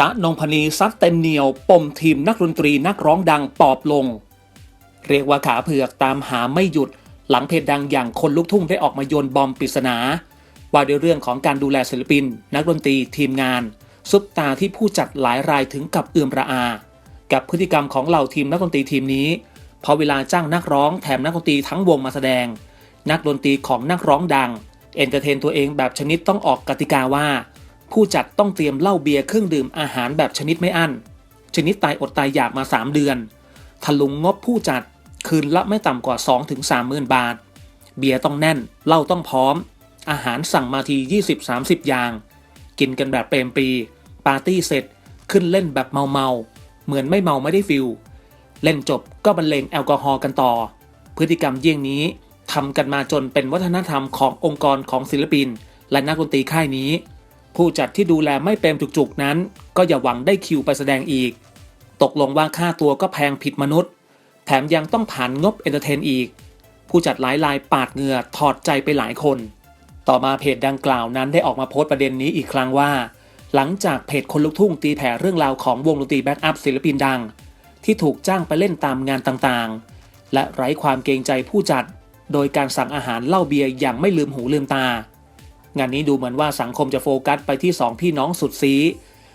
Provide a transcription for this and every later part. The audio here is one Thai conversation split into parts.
จ๊ะนงพนีซัดเต็มเหนียว ปมทีมนักดนตรีนักร้องดังปอบลง เรียกว่าขาเผือกตามหาไม่หยุด หลังเพจดังอย่างคนลุกทุ่งได้ออกมาโยนบอมปริศนา ว่าด้วยเรื่องของการดูแลศิลปิน นักดนตรีทีมงาน ซุปตาที่ผู้จัดหลายรายถึงกับเอื่มระอา กับพฤติกรรมของเหล่าทีมนักดนตรีทีมนี้พอเวลาจ้างนักร้องแถมนักดนตรีทั้งวงมาแสดง นักดนตรีของนักร้องดัง เอนเตอร์เทนตัวเองแบบชนิดต้องออกกติกาว่า ผู้จัดต้องเตรียมเหล้าเบียร์เครื่องดื่มอาหารแบบชนิดไม่อั้น ชนิดตายอดตายอยากมา 3 เดือน ทะลุงงบผู้จัดคืนละไม่ต่ำกว่า 2-3หมื่นบาท เบียร์ต้องแน่น เหล้าต้องพร้อม อาหารสั่งมาที 20-30 อย่าง กินกันแบบเปรมปี ปาร์ตี้เสร็จขึ้นเล่นแบบเมาเมาเหมือนไม่เมาไม่ได้ฟิลเล่นจบก็บรรเลงแอลกอฮอล์กันต่อ พฤติกรรมเยี่ยงนี้ทำกันมาจนเป็นวัฒนธรรมขององค์กรของศิลปิน และนักดนตรีค่ายนี้ ผู้จัดที่ดูแลไม่เปรมจุกๆนั้น ก็อย่าหวังได้คิวไปแสดงอีก ตกลงว่าค่าตัวก็แพงผิดมนุษย์ แถมยังต้องผ่านงบเอนเตอร์เทนอีก ผู้จัดหลายรายปาดเหงื่อถอดใจไปหลายคน ต่อมาเพจดังกล่าวนั้นได้ออกมาโพสต์ประเด็นนี้อีกครั้งว่า หลังจากเพจคนลุกทุ่งตีแผ่เรื่องราวของวงดนตรีแบ็กอัพศิลปินดัง ที่ถูกจ้างไปเล่นตามงานต่างๆ และไร้ความเกรงใจผู้จัด โดยการสั่งอาหารเหล้าเบียร์อย่างไม่ลืมหูลืมตา งานนี้ดูเหมือนว่าสังคมจะโฟกัสไปที่สองพี่น้องสุดซี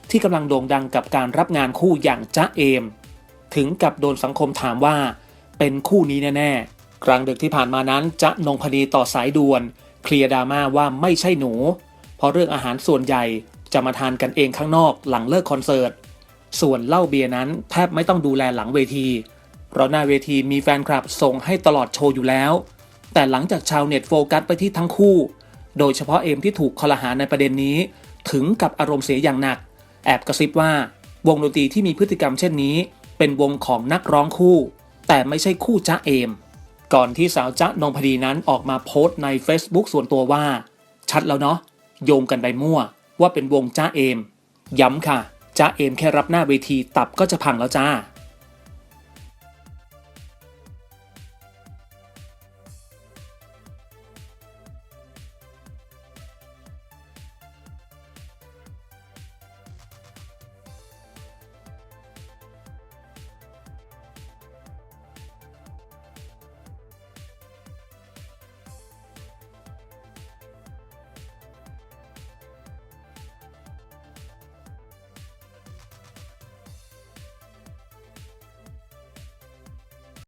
ที่กำลังโด่งดังกับการรับงานคู่อย่างจ๊ะเอม ถึงกับโดนสังคมถามว่า เป็นคู่นี้แน่ๆ กลางดึกที่ผ่านมานั้นจ๊ะนงพนีต่อสายด่วน เคลียร์ดราม่าว่าไม่ใช่หนู เพราะเรื่องอาหารส่วนใหญ่จะมาทานกันเองข้างนอกหลังเลิกคอนเสิร์ตส่วนเหล้าเบียร์นั้นแทบไม่ต้องดูแลหลังเวที เพราะหน้าเวทีมีแฟนคลับส่งให้ตลอดโชว์อยู่แล้ว แต่หลังจากชาวเน็ตโฟกัสไปที่ทั้งคู่ โดยเฉพาะเอมที่ถูกคอลหาในประเด็นนี้ ถึงกับอารมณ์เสียอย่างหนัก แอบกระซิบว่าวงดนตรีที่มีพฤติกรรมเช่นนี้ เป็นวงของนักร้องคู่ แต่ไม่ใช่คู่จ๊ะเอม ก่อนที่สาวจ๊ะนงพดีนั้นออกมาโพสต์ใน Facebook ส่วนตัวว่า ชัดแล้วเนาะโยงกันไปมั่ว ว่าเป็นวงจ้าเอม ย้ำค่ะจ้าเอมแค่รับหน้าเวทีตับก็จะพังแล้วจ้า